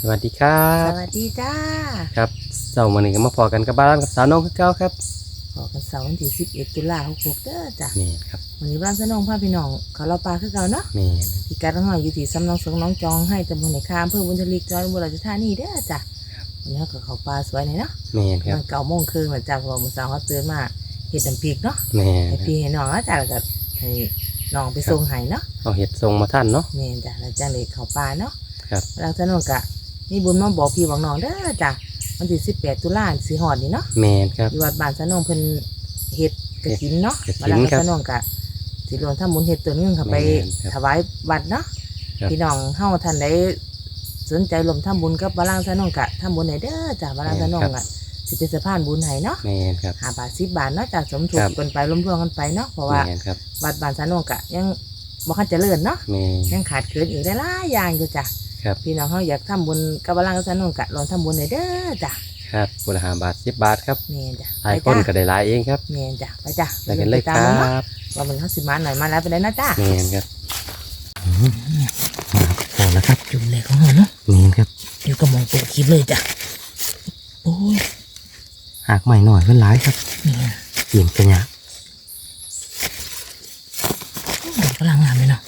สวัสดีครับสวัสดีจ้าครับเสาร์วันนี้ก็มาพอกันกับบ้านกับสาวน้องคือเก้าครับขอกันเสาร์วันที่11ตุลาคม66เด้อจ้ะแม่นครับวันนี้บ้านสนองพาพี่น้องเขาเราปลาคือเก่าเนาะแม่นอีกการน้องหน่อยอยู่ที่สำนักสงฆ์น้องจองให้ตำบลในคามเพื่อบุญทลิกจังหวัดอุบลราชธานีเด้อจ้ะวันนี้ก็เขาปลาสวยหน่อยเนาะแม่นครัมับนเก่าโมงครึ่งแล้วจ้ะเพอมื้อเช้าเขาตื่นมาเฮ็ดน้ำพริกเนาะแม่นให้พี่ให้น้องแล้วจ้ะแล้วก็ให้น้องไปส่งให้เนาะ เอาเห็ดทรงมาท่านเนาะ แม่นจ้ะแล้วจ้ะเลยเขาปลาเนาะครับ แล้วสนองกะ นี่บุญมาบอกพี่บอกน้องเด้อจ้ะวันที่18ตุลาคมสิฮอดนี่เนาะแม่นครับ อยู่วัดบ้านสะนองเพิ่นเฮ็ดกระถินเนาะกฐินเวลาครับสะนองกะสิรวมทำบุญเฮ็ดตัวนึงเข้าไปแม่นครับถวายวัดเนาะครับ พี่น้องเฮาท่านใดสนใจรวมทำบุญกับบาลางสะนองกะทำบุญให้เด้อจ้ะบาลางสะนองกะสิเป็นสะพานบุญให้เนาะแม่นครับห้าบาท10บาทเนาะจากสมทบครับ กันไปรวมๆกันไปเนาะเพราะว่า แม่นครับวัดบ้านสะนองกะยังบ่คันเจริญเนาะแม่นยังขาดเกินอีกหลายๆอย่างอยู่จ้ะ ครับ พี่น้องเฮาอยากทำบุญกับบาลางสะนองกะรวมทำบุญให้เด้อจ้ะครับบุรหาบาทสิบบาทครับแม่นจ้ะหลายไปคนจ้ะก็ได้หลายเองครับแม่นจ้ะไปจ้ะไปกันเลยคตามรัมันเนาะบว่ามันเขาสิมาหน่อยมาแล้วไปได้นะจ้าแม่นครับมาพอแล้วครับจุ่มเลยของเขาเนาะแม่นครับเดี๋ยวก็มองตัวคลิปเลยจ้ะโอ้ยหากใหม่หน่อยเพิ่นหลายครับนี่เปลี่ยนกันยะดอกกำลังงามเลยเนาะนี่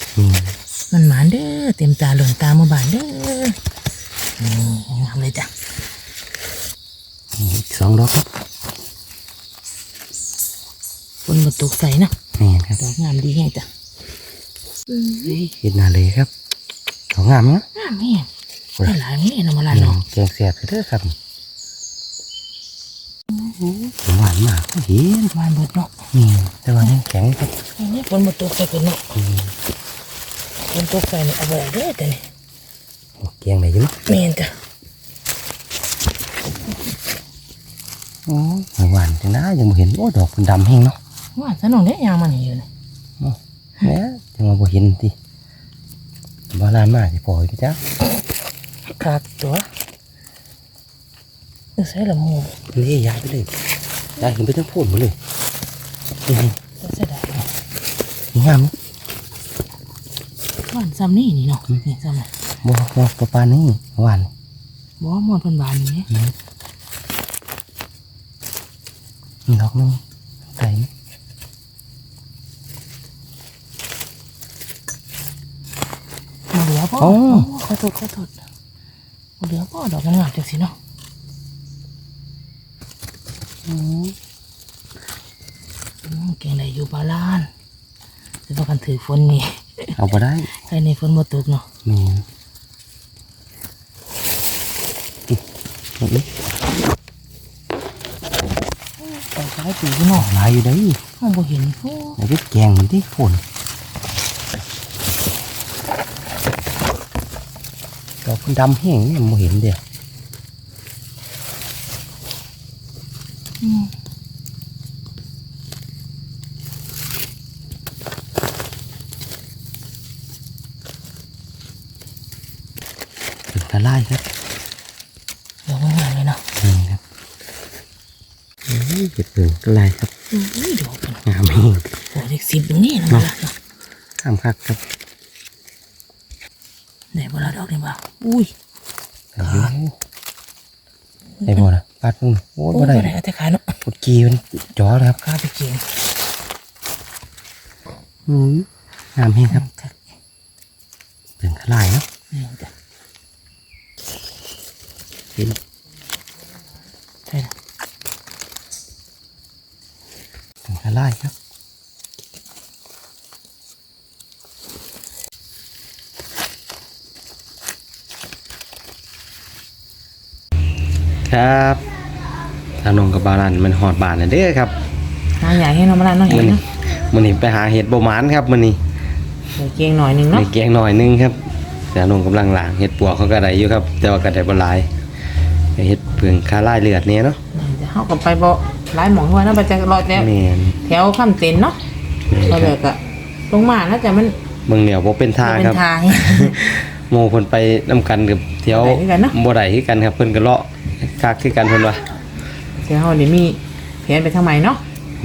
มันหมานเด้อเต็มตาหล่นตามาบานเด้อนี่งามเลยจ้ะนี่อีกสองดอกครับฝนมาตกใส่เนาะแม่นครับดอกงามดีแฮงจ้ะเฮ้ยเห็ดหนาเลยครับของงามเนาะงามแฮงได้หลายนี่เนาะมาลาเนาะแกงแซ่บเด้อครับหวานมากเห็นหวานเบิดเนาะนี่แต่ว่ายังแข็งครับอันนี้ฝนมาตกใส่กันเนาะ อืมฝนตกใส่นี่เอาไว้เด้อแต่นี่แกงไหนอยู่เนาะแม่นจ้ะโอ้ยหวานจังนะยังบ่เห็นโอ้ดอกมันดำแห้งเนาะหวานซะน้องได้ยางมันนี่อยู่นี่แหม่จังว่าบ่เห็นติบ่ลานมากสิพออยู่จ้ะขาดตัวเออใส่ละหมูนี่ย้ายไปเลยย้ายขึ้นไปทั้งโพนหมดเลยนี่ใส่ได้เนาะนี่งามเนาะ หวานซ้ำนี่นี่เนาะนี่ซ้ำนี่บ่บ่ประปานนี้หวานบ่หมอนเพิ่นบานนี่นี่ดอกนึงไก่นี่มาเหลือพ่อโอ้ขอโทษขอโทษมาเหลือพ่อดอกมันงามจังสิเนาะอืมอืมเก่งได้อยู่บาลานจะต้องกันถือฝนนี่เอาบ่ได้ ใครในฝนบ่ตกเนาะแม่นอิหมดเลยตอนซ้ายปีพี่เนาะหลายอยู่ได้อห้องบ่เห็นโอ้อย่าไปแกงมันที่ฝนดอกมันดำแห้งเนี่ยมันเห็นเดียว อืม เป็นกระไล่ครับ ดอกมันงามเลยเนาะ นี่ครับเฮ้ยเก็บเปิงกระไล่ครับอุ้ยดอกมันงามแห้งโอ้เด็กสิบตรงนี้นะมาละเนาะข้ามคักครับได้บ่ละดอกนี่บ่าอุ้ยโอ้โหได้บ่นะปาดพุ่งโอ้ยโอ้บ่ยได้บ่ได้เอาแต่ขายเนาะกดกีมันจ่อแล้วครับข้าไปเก่งอืมงามแห้งครับเป็นกระไล่เนาะนี่จ้ะเห็นใช่ละ เป็น กระไล่ครับครับทางนงกับบาลันมันหอดบานเลยเด้อครับหาใหญ่ให้น้องมาละเนาะเห็มันนนี่เนาะมันนี่ไปหาเห็ดโบหมานครับมันนี่เดี๋ยวเก่งหน่อยหนึงในเนาะแกงหน่อยนึงครับแต่นงกำลังหลางเห็ดปัวเขาก็ได้อยู่ครับ แต่ว่าก็ได้บ่หลายเห็ดเพิ่งคาไล่เลือดเนี่ยเนาะนี่จะเฮาก็ไปบ่หลายหมองว่าเนาะไปจักรอดแล้วแม่นแถวข้ามเต็นเนาะแม่นก็คเลรัยบก็ลงมาแล้วแต่มันเมืองเหนียวบ่เป็นทางเป็คนรับทาง โมเพิ่นไปนํกันกับเที่ยวบ่ได้คือกันเนาะบ่ได้คือกันครับเพิ่นก็เลาะคักคือกันเพิ่นว่าเดี๋ยวเฮานี่มีแผนไปทางใหม่เนาะ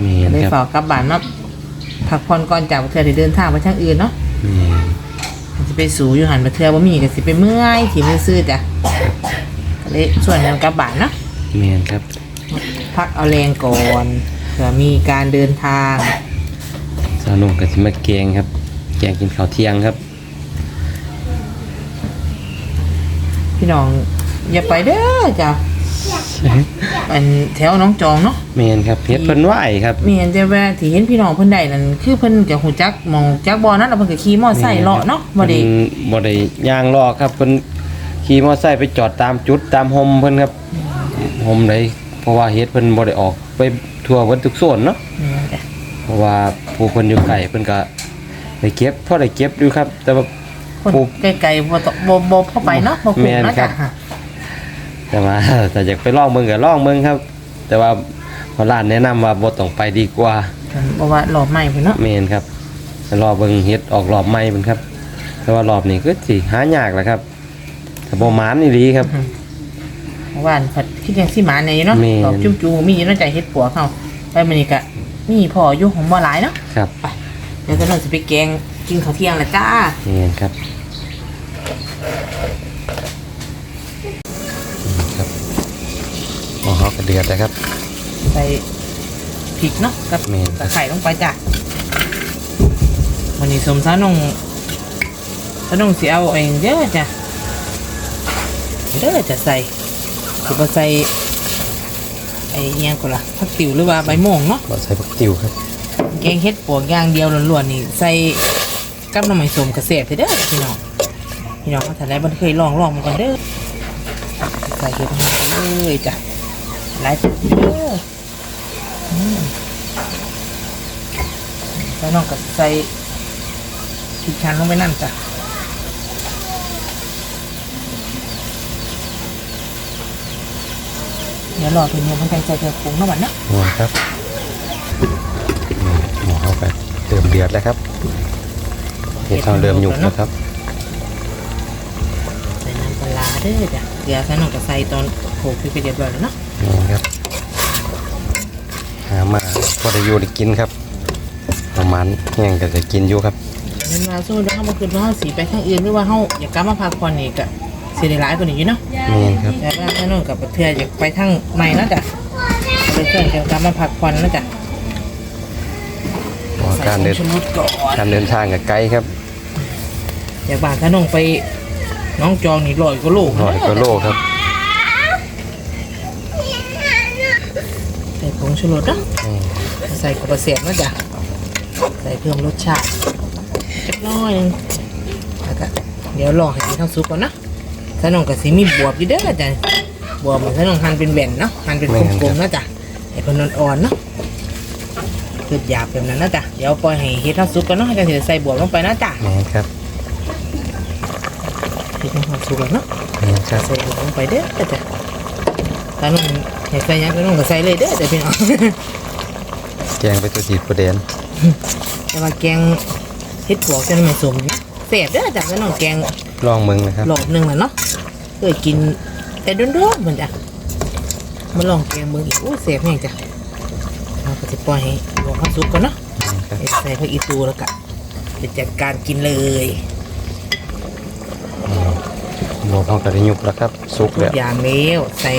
แม่นได้ครับฝากกลับบ้านเนาะพักผ่อนก่อนจากเธอได้เดินทางไปทางอื่นเนาะแม่นสิไปสูอยู่หันมาเทื่อบ่มีก็สิไปเมื่อยสิมื้อซื่อจ้ะก็เลยส่วนกันกลับบ้านเนาะ แมนครับ พักเอาแรงก่อน เผื่อมีการเดินทางสาวนุ่งกับสิมาแกงครับ แกงกินข้าวเที่ยงครับ พี่น้องอย่าไปเด้อจ้ะอันแถวน้องจองเนาะแมนครับเฮ็ดเพิ่นไหวครับมีเห็นแต่ว่าที่เห็นพี่น้องเพิ่นได้นั่นคือเพิ่นจะหูจักหมองจักบ่อนั้นแล้วเพิ่นก็ขี่มอไซค์เลาะเนาะบ่ได้เพิ่นบ่ได้ย่างลอกครับเพิ่นขี่มอเตอร์ไซค์ไปจอดตามจุดตามโฮมเพิ่นครับโฮมใดเพราะว่าเฮ็ดเพิ่นบ่ได้ออกไป ทั่วเบิดทุกโซนเนาะนี่จ้ะเพราะว่าผู้เพิ่นอยู่ไกลเพิ่นก็ได้เก็บพอได้เก็บอยู่ครับ แต่ว่า คนปุ๊บไกลๆบ่ต้องบ่บ่เข้าไปเนาะบ่คุ้มแม่นเนาะครัจ้ะบ แต่ว่าแต่อยากไปลองเบิ่งก็ลองเบิ่งครับ แต่ว่าพอร้านแนะนำว่าบ่ต้องไปดีกว่าบ่ว่ารอบใหม่เพิ่นเนาะแม่นครับไปรอเบิ่งเฮ็ดออกรอบใหม่เพิ่นครับ แต่ว่ารอบนี้ก็สิหายากแหละครับถ้าบ่หมานอีหลีครับเมื่อ วานผัดคิดจังสิหมาแน่อยู่เนาะแม่น ตอบจุ๊ๆมีอยู่เนาะใจเฮ็ดปัวเขาไปมื้อนี้ก็มีพ่ออยู่ของบ่หลายเนาะครับไปเดี๋ยวจะนั่งสิไปแกงกินข้าวเที่ยงและจ้าแม่นครับนี่ครับหม้อเฮาก็เดือดแล้วครับ ใส่พริกเนาะกับแม่นตะไคร้ลงไปจ้ะวันนี้สมซะน้องซะน้องสิเอาเองเด้อจ้ะเด้อจะใส่ สิบ่ใส่ไอ้เอียงก็ล่ะผักติ๋วหรือว่าใบโมงเนาะบ่ใส่ผักติ๋วครับแกงเฮ็ดปวกอย่างเดียวล้วนๆนี่ใส่กับน้ำมันสมกระเสบเด้อพี่น้องพี่น้องเขาถ่ายได้บ่เคยลองลองมาก่อนเด้อใส่เฮ็ดให้กันเลยจ้ะหลายจุดเด้ออืมแล้วน้องก็ใส่พริกชันลงไปนั่นจ้ะ เดี๋ยวรอตัวนี้มันใจใจจะปรุงน้ำมันเนาะหัวครับนี่หม้อเฮาก็เริ่มเดือดแล้วครับเฮ็ดเฮาเริ่มหยุกแล้วครับใส่น้ำปลาร้าเด้อจ้ะเดี๋ยวใส่น้องก็ใส่ตอนโขลกพริกไปเรียบร้อยแล้วเนาะนี่ครับ หามาพอได้อยู่ได้กินครับ ประมาณแห้งก็จะกินอยู่ครับเงินมาสู้เดี๋ยวเฮามาคืนว่าเฮาสีไปทางอื่นหรือว่าเฮาอยากกลับมาพักผ่อนนี่ก็ สิได้หลายกว่านี้อยู่เนาะนี่ครับแต่ว่าถ้าน้องกับเทื่ออยากไปทางใหม่เนาะจ้ะไปเพื่อนกันกลับมาพักผ่อนเนาะจ้ะเพราะว่าการเดินใส่ผงชูรสก่อนการเดินทางกับไกลครับอยากบ้านถ้าน้องไปน้องจองนี่ร้อยกว่าโลร้อยกว่าโลครับใส่ผงชูรสเนาะนี่ใส่กระเสียบเนาะจ้ะใส่เพิ่มรสชาติจักหน้อยหนึงแล้วก็เดี๋ยวรอให้กินข้าวซุปก่อนเนาะ ถ้าน้องก็สิมีบวบอยู่เด้อจ้ะบวบมันถ้าน้องหั่นเป็นแบนเนาะหั่นเป็นกลมๆเนาะจ้ะให้เพิ่นอ่อนๆเนาะคือหยาบแบบนั้นนะจ้ะเดี๋ยวปล่อยให้เฮ็ดข้าวซุปก่อนเนาะให้กันสิใส่บวบลงไปนะจ้ะนี่ครับเฮ็ดข้าวซุปก่อนเนาะนี่ครับใส่บวบลงไปเด้อจ้ะถ้าน้องให้ใส่หยังก็น้องก็ใส่เลยเด้อจ้ะพี่น้องแกงไปตัวสีประเด็นแต่ว่าแกงเฮ็ดปวกจะไม่สมเสียบเด้อจ้ะแล้วน้องแกงลองมึงนะครับรอบหนึงแล้วเนาะ เคยกิน แต่โดนๆเหมือนจ้ะมาลองแกงเบิ่งอีกโอ้เสียบแห้งจ้ะเราก็จะปล่อยให้บวกข้าวซุปก่อนเนาะนี่ครับใส่ผักอีตูแล้วก็จะจัดการกินเลยโลกเขาก็ได้ยุบแล้วครับสุกทุแล้กวอย่างแล้วใส่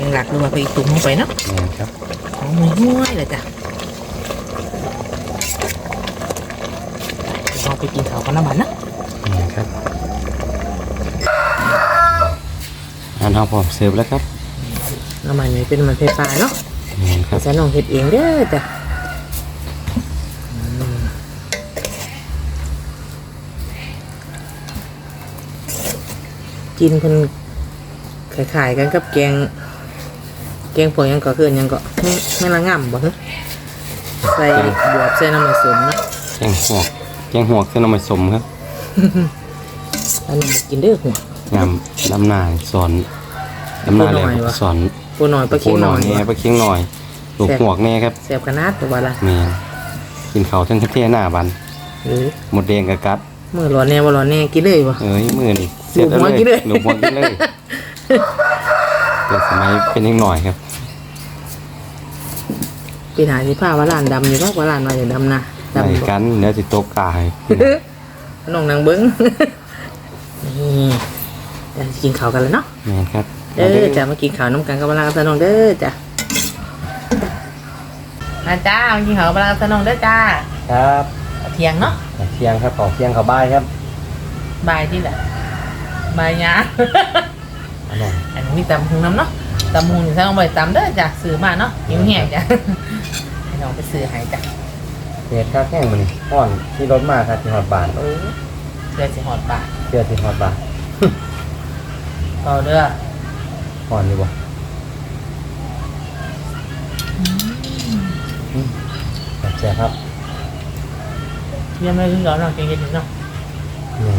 ยังหลักหรือว่าผักอีตูลงไปเนาะนี่ครับหอมห้วยๆเลยจ้ะเราไปกินข้าวกันน้ำมันเนาะนี่ครับ อันเขาพร้อมเสิร์ฟแล้วครับน้ำมันนี่เป็นน้ำมันไฟฟ้าเนาะนี่ครับใส่น้องเฮ็ดเองเด้อจ้ะอืมกินเพิ่นคล้ายๆกันกับแกง แกงพวกหยังก็คืออนหยังก็ไม่ไม่ละง่ำบ่ฮะใส่บวบใส่น้ำมันสมเนาะแกงหัวกแกงหัวกเส้นน้ำมันสมครับอันนี้กินเด้อหัวงามดำหน้าสอน ดำหน้าแล้วปูหน่อยวะ สอนปูหน่อยปลาเค็งหน่อยแน่ปลาเค็งหน่อยลูกหัวกแน่ครับแซ่บขนาดตัวว่าละแม่นกินเขาวทั้งเท่หน้าบันหรือหมดแดงกับกัด มื้อร้อนแน่บ่ร้อนแน่กินเลยบ่เอ้ยมือนี่ลูกหัวกินเลยลูกหัวกินเลยเป็นสมัยเป็นยังหน่อยครับไปหาสิผ้าว่าร้านดำอยู่บ่ว่าร้านว่าอย่าดำนะไหนดำบ่ กันเดี๋ยวสิโตกกายน้องนางเบิ้งนี่จะกินข้าวกันแล้วเนาะแม่นครับ เด้อจะมากินข้าวน้ำกันกับบ้านกับน้องเด้อจ้ะมาจ้ามากินข้าวกับบ้านกับน้องเด้อจ้าครับเที่ยงเนาะเที่ยงครับของเที่ยงเขาบ่ายครับบายที่แหละบายยาอร่อยอันนี้มีตำหุงน้ำเนาะตำหุงนี่ถ้าเอาไปตำเด้อจ้ะซื้อมาเนาะหิวแห้งจ้ะให้น้องไปซื้อให้จ้ะเฮ็ดค่าแข้งมื้อนี้ฮ้อนที่รถมาครับที่ฮอดบ้านโอ้ยเพื่อสิหอดปากเชื่อที่ฮอดบ้านเบาเด้อ ฮ้อนอยู่บ่อืมแซ่บครับยังไม่รู้เราเนาะเก่งๆอยู่เนาะนี่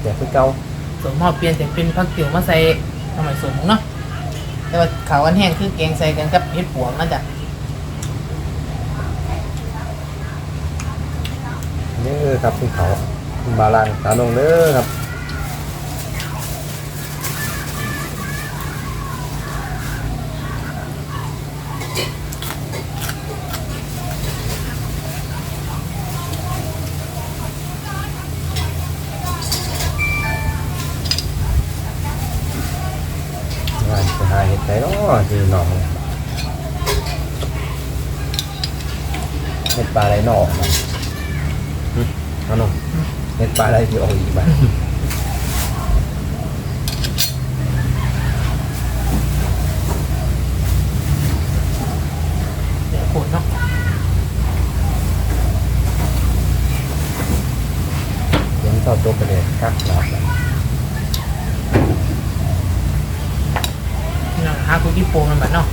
แซ่บคือเก่าสมมอเปลี่ยนจากเป็นผักติ๋วมาใส่ทำไมสมเนาะแต่ว่าขาวอันแห้งคือแกงใส่กันกับเห็ดปวงนะจ้ะเด้อครับคุณเขาคุณบาลานสาวนงเด้อครับ งานจะหาเห็ดไหนเนาะที่หนองเห็ดปลาไหลหนอกนะหึเอาหนองเห็ดปลาไหลที่ออกอีกบ้าง เดี๋ยวขนเนาะ เลี้ยงเข้าตัวไปเลยกักหลับแล้วน้องหาคุกกี้โปมมันแบบเนาะ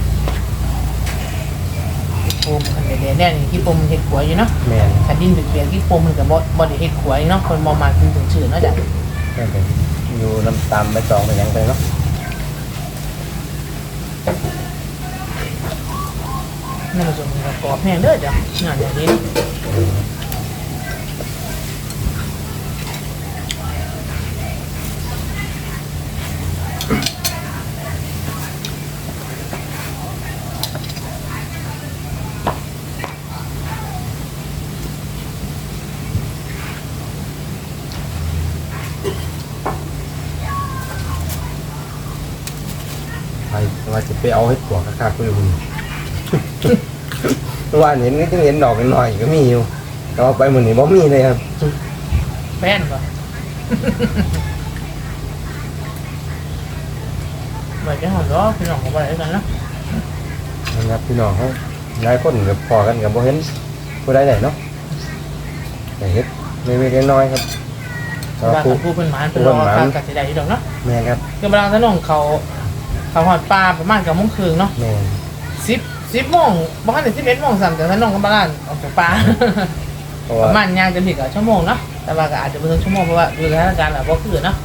โปมมันเดียวแน่นี่กี้โปมมันเห็ดขัวอยู่เนาะแม่นถ้าดินเปียกๆกี้โปมมันกับบบ่ได้เห็ดขัวอยู่เนาะคนมองมาคือถึงชื่อเนาะจ้ะแม่นเป็นอยู่น้ำตามใบตองไปหยังไปเนาะนี่มันจะมีกระกอบแห้งเด้อจ้ะงานอย่างนี้ ไปเอาเห็ดปวกคักๆไปอยู่เมื่อวานเห็นก็ยังเห็นดอกหน่อยๆก็มีอยู่แต่ว่าไปเหมือนนี้บ่มีเลยครับแฟนก่อนไว้จะหอมล้อพี่น้องของอะไรกันเนาะนะครับพี่น้องเขาหลายคนกับพอกันกับบ่เห็นผู้ใดไหนเนาะแต่เฮ็ดไม่ไม่ได้น้อยๆครับแต่บ้าว่านผู้ผู้เป็นหมานเป็นรอข้าวกัดจะได้อยู่ดอกเนาะแม่ครับคือบางถนนเขา เขาหอดปลาประมาณกับโมงครึ่งเนาะแม่สิบสิบโมงบ้านถึงสิบเอ็ดโมงสามจากถนนกับบ้านออกจากปลา เพราะปว่าระมาณย่างจะถึงกับชั่วโมงเนาะ แต่ว่าก็อาจจะไม่ถึงชั่วโมงเพราะว่าดูสถานการณ์แบบว่าคือเนาะ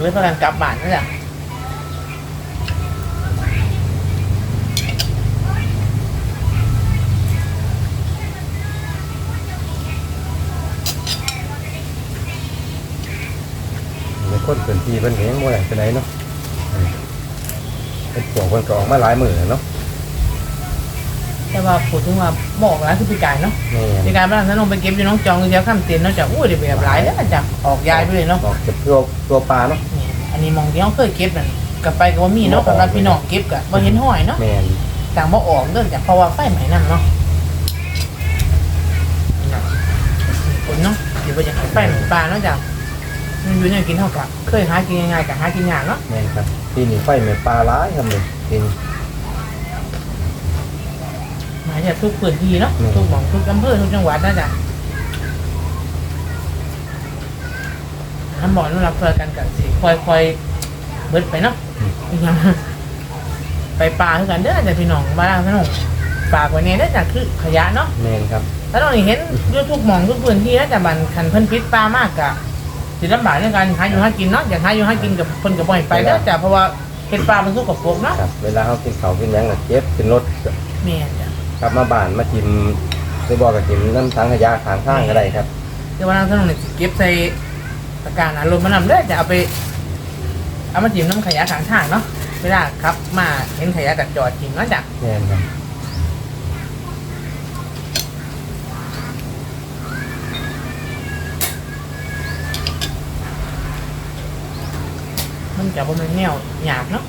เลยประกันกลับบ้านนั่นแหละในคนเกินที่เพิ่นก็ยังบ่ได้ไปไหนใดเนาะอืม เฮ็ดปวกเพิ่นก็ออกมาหลายมื้อแล้วเนาะแต่ว่าพูดถึงว่าบอกแล้วคือปีกายเนาะแม่ปีกายบ้านถนนไปเก็บอยู่น้องจองอยู่แถวข้ามเตียนเนาะจากอู้เดี๋ยวแบบหลายแล้วจากออกยายไปเลยเนาะออกจากตัวตัวปลาเนาะนี่อันนี้มองที่เขาเคยเก็บนั่นกลับไปก็ว่ามีเนาะสำหรับพี่น้องเก็บกะว่าเห็นห้อยเนาะแม่นต่างบ่ออกเนื่องจากเพราะว่าไฟไหม้นั่นเนาะคนเนาะเดี๋ยวไปจะไฟไหม้ปลาเนาะจ้ะมันอยู่เนี่ยกินเท่ากับเคยหากินง่ายๆกับหากินยากเนาะแม่นครับ ปีนี้ไฟแม่ปลาหลายครับนี่ปีนี้ หมายจากทุกพื้นที่เนาะอืม ทุกหม่องทุกอำเภอทุกจังหวัดนะจ้ะทำบ่อนุ่รับเพื่อกันกันสิคอยคอยๆเบิดไปเนาะอีกอย่างไปปลาคือกันเด้อจ้ะพี่น้องบ้านพี่น้องฝากไว้เนี่ยได้อจ้ะคือขยะเนาะ แม่นครับถ้าน้องนี่เห็นอยู่ทุกหม่องทุกพื้นที่แล้วแต่บันคันเพิ่นพิษปลามากกะ สิลำบากในการหาอยู่หากินเนาะอยากหาอยู่หากินกับเพิ่นกับบ่ให้ไปแล้วจ้ะเพราะว่าเห็ดปลามันสู้กับพวกเนาะครับ เวลาเขากินข้าวกินหยังก็เก็บขึ้นรถแม่นจ้ะกลับมาบ้านมากินหรือบอกกับกินน้ำทั้งขยะข้างข้างก็ได้ครับ เดี๋ยววันนั้นถ้าน้องนี่สิเก็บใส่ตะกร้ารอารมณ์มานำเด้อจะเอาไป เอามาจิ้มน้ำขยะข้างทางเนาะเวลาครับ มาเห็นขยะกัดจอดจิ้มเนาะจ้ะ แม่นครับ จะบ่แม่นแนวหยาบเนาะ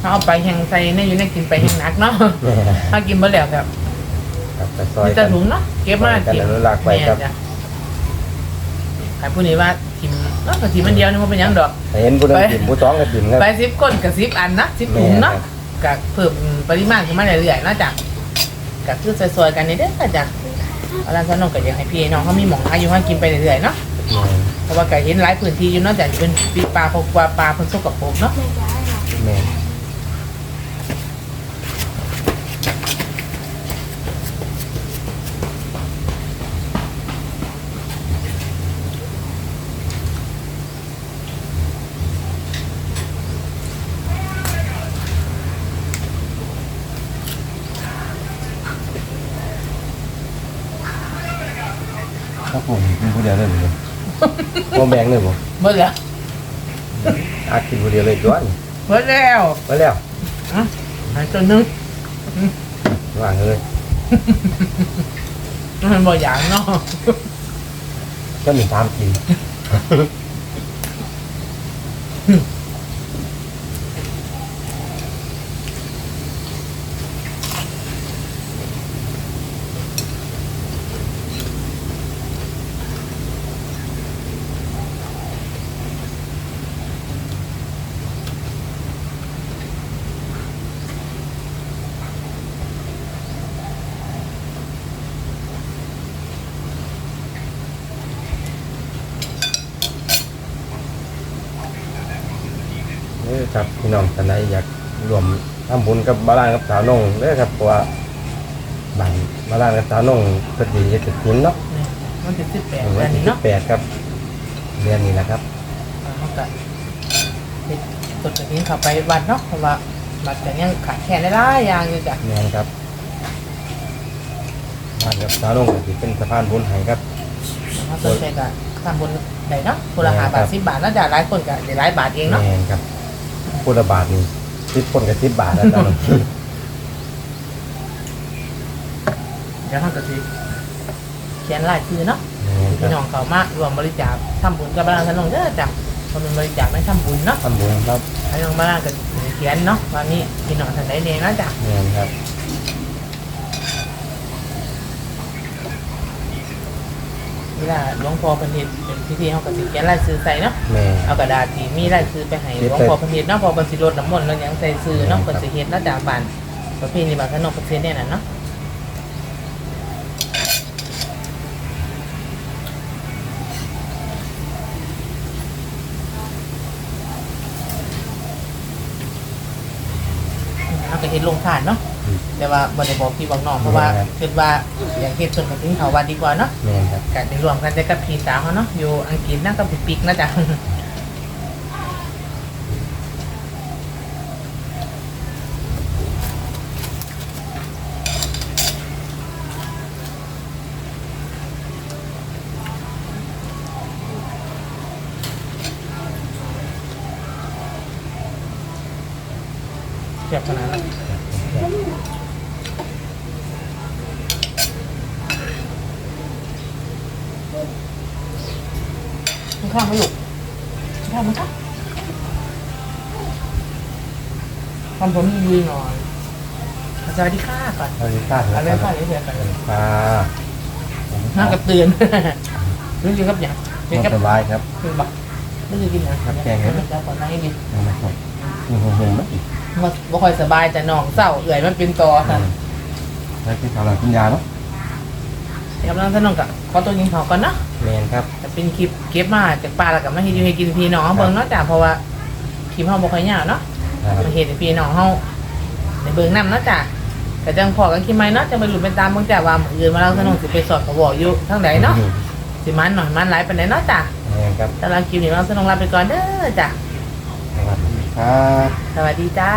ถ้าเอาไปแห้งใส่ในอยู่ในกินไปแห้งหนักเนาะแม่ถ้ากินบ่แล้วครับครับไปซอยมีกัแต่น ถุงเนาะเก็บมากันกินอนุรักษ์ไว้ครับ แม่นจ้ะใครผู้นี้ว่าทิมเนาะก็ทิมมันเดียวนี่มันเป็นหยังดอก เห็นผู้หนึงไป กินผู้สองก็กินครับ ไปสิบก้นกับสิบอันนะสิบถุงเนาะกับเพิ่มปริมาณขึ้นมาเรื่อยๆเนาะจ้ะกับคือซอยๆกันนี่เด้อจ้ะเอาล่ะสนองก็อยากให้พี่น้องเขามีหมองอายุให้กินไปเรื่อยๆเนาะ แม่น เพราะว่าไก่เห็นหลายพื้นที่อยู่เนาะแต่จะเป็นปีปลาพกว่าปลาเพิ่นสกปรกเนาะ แม่นครับผมกินผู้เดียวเลย บ่บ่แบ่งเลยบ่เบิดแล้วอาจกินผู้เดียวเลยตัวนี่เบิดแล้วไปแล้วอะหายตัวหนึงว่างเลยมันบ่อย่างเนาะก็มีตามกิน นี่ ครับพี่น้องท่านใดอยากรวมทำบุญกับบาลานกับสาวนงเด้อครับเพราะว่าบ้านบาลานกับสาวนงเพิ่นสิเฮ็ดกฐินเนาะนี่มันจะสิบแปดวัอันนที่นี้เนาะ18ครับเดือนนี้นะครับอ่ามันก็เด็ดตดจากนี้เข้าไปวัดเนาะเพราะว่าวัดจะยังขาดแคลนหลายๆอย่างอยู่จ้ะแม่นครับบ้านกับสาวนงก็สิเป็นสะพานบุญให้ครับถ้าสนใจก็ทำบุญได้เนาะคนละห้าบาทสิบบาทน่าจะหลายคนก็ได้หลายบาทเองเนาะแม่นครับ พุทธบาทนี่10คนกับ10บาทแล้วจ้ะเดี๋ยวท่านก็สิเขียนรายชื่อเนาะแม่นคพี่น้รับองเขามารวมบริจาคทำบุญกับบ้านท่านน้องเด้อจ้ะทำบุญบริจาคไม่ทำบุญเนาะทำบุญครับให้น้องบ้านก็เขียนเนาะวันนี้พี่น้องท่านใดเองนะจ้ะแม่นครับ เวลาหลวงพ่อเพันเฮ็ดเป็นพิธีเขาก็สิเขียนรายชื่อใส่เนาะแม่ เอากระดาษที่มีรายชื่อไปให้หลวงพ่อเพันเฮ็ดเนาะพอเพิ่นสิรดน้ำมนต์แล้วหยังใส่ชื่อเนาะเพิ่นสิเฮ็ดนะจ้ะบ้านประเพณีบ้านท่านน้องเพิ่นสิเฮ็ดแน่นั่นเนาะเราก็เห็นลงทานเนาะ แต่ว่าบ่ได้บอกพี่บอกน้องเพราะว่าคิดว่าอย่างเฮ็ดส่วนกันถึงเขาวัดดีกว่าเนาะแม่นครับการได้รวมกันได้กับพี่สาวเขาเนาะอยู่อังกฤษนั่งกับปิ๊กๆนะจ๊ะเจ็บขนาดนั้น ข้ามไหมลูกมันข้ามมันข้ามทำผมยืนหน่อยสวัสดีค่ะก่อนสวัสดีครับอะไรค่ะเรื่อยๆกันค่ะน่ากระเตือนรู้สึกครับอย่างเป็นกับสบายครับเป็นบักไม่ได้กินนะครับแกงเห็ดเดี๋ยวก่อนนะให้ดีเอามาครับนี่ผมเห็นไหมมันบ่ค่อยสบายแต่น้องเศร้าเอื่อยมันเป็นต่อค่ะแล้วที่เขาหลังกินยาเนาะเดี๋ยวเราจะน้องกับขอตัวกินเขาวก่อนเนาะแมนครับจะเป็นคลิปเก็บมาจากปลาแล้วกับมาเฮ็ดอยู่ให้กินพี่น้องเบิ่งเนาะจ้ะเพราะว่าคลิปเฮาบ่ค่อยยาวเนาะครับมาเฮ็ดให้พี่น้องเฮาได้เบิ่งนํเนาะจ้ะก็จังพอกันคลิปใหม่เนาะจะไปหลุดไปตามเบิ่งจ้ะว่ามื้ออื่นมาเราสนุกสิไปสอบกระบอกอยู่ทางใดเนาะสิมันหน่อยมันหลายปานใดเนาะจ้ะแมนครับสำหรับคลิปนี้เราสนุกลาไปก่อนเด้อจ้ะสวัสดีครับ สวัสดีจ้า